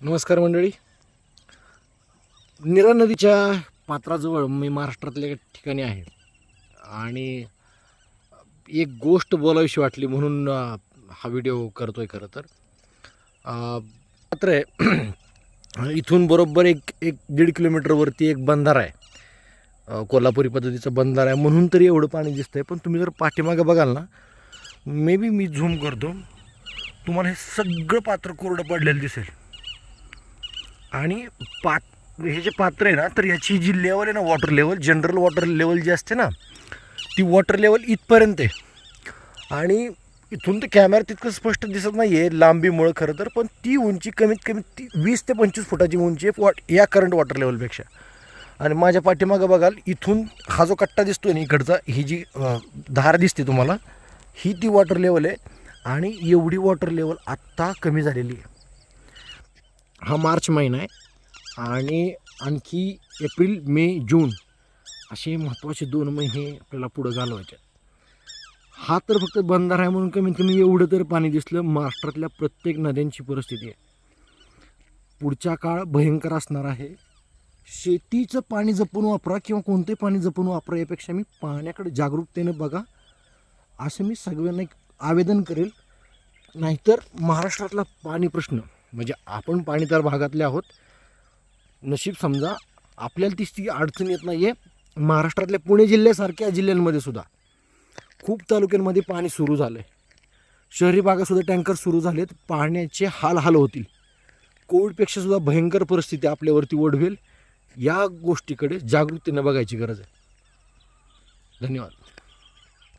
नमस्कार मंडळी. निरा नदीच्या पात्राजवळ मी महाराष्ट्रातल्या एका ठिकाणी आहे. आणि एक गोष्ट बोलावीशी वाटली म्हणून हा व्हिडिओ करतो आहे खरं तर. पात्र आहे इथून बरोबर एक एक दीड किलोमीटरवरती एक बंधारा आहे. कोल्हापुरी पद्धतीचा बंधारा आहे. म्हणून तरी एवढं पाणी दिसतंय पण तुम्ही जर पाठीमागं बघाल ना मे बी मी झूम करतो. तुम्हाला हे सगळं पात्र कोरडं पडलेलं दिसेल. आणि पात हे जे पात्र आहे ना तर याची जी लेवल आहे ना water level general water level जी असते ना ती वॉटर लेवल इथपर्यंत आहे. आणि इथून तर कॅमेरा तितकं स्पष्ट दिसत नाही आहे लांबीमुळं खरं तर पण ती उंची कमीत कमी ती वीस ते पंचवीस फुटाची उंची आहे वॉट या करंट वॉटर लेवलपेक्षा आणि माझ्या पाठीमागं बघाल इथून हा जो कट्टा दिसतोय ना इकडचा ही जी धार दिसते तुम्हाला ही ती वॉटर लेवल आहे. आणि एवढी वॉटर लेवल आत्ता कमी झालेली आहे. हा मार्च महिना आहे आणि आणखी एप्रिल मे जून असे महत्त्वाचे दोन महिने आपल्याला पुढं घालवायचे हा तर फक्त बंधारा आहे म्हणून कमीत कमी एवढं तर पाणी दिसलं. महाराष्ट्रातल्या प्रत्येक नद्यांची परिस्थिती आहे. पुढचा काळ भयंकर असणार आहे. शेतीचं पाणी जपून वापरा किंवा कोणते पाणी जपून वापरा यापेक्षा मी पाण्याकडे जागरूकतेनं बघा. असं मी सगळ्यांना एक आवेदन करेल. नाहीतर महाराष्ट्रातला पाणी प्रश्न म्हणजे आपण पाणीदार भागातले आहोत नशीब समजा आपल्याला ती अडचण येत नाही आहे महाराष्ट्रातल्या पुणे जिल्ह्यासारख्या जिल्ह्यांमध्ये सुद्धा खूप तालुक्यांमध्ये पाणी सुरू झालं आहे शहरी भागातसुद्धा टँकर सुरू झालेत. पाण्याचे हाल हाल होतील. कोविडपेक्षा सुद्धा भयंकर परिस्थिती आपल्यावरती ओढवेल. या गोष्टीकडे जागरूकतेनं बघायची गरज आहे. धन्यवाद.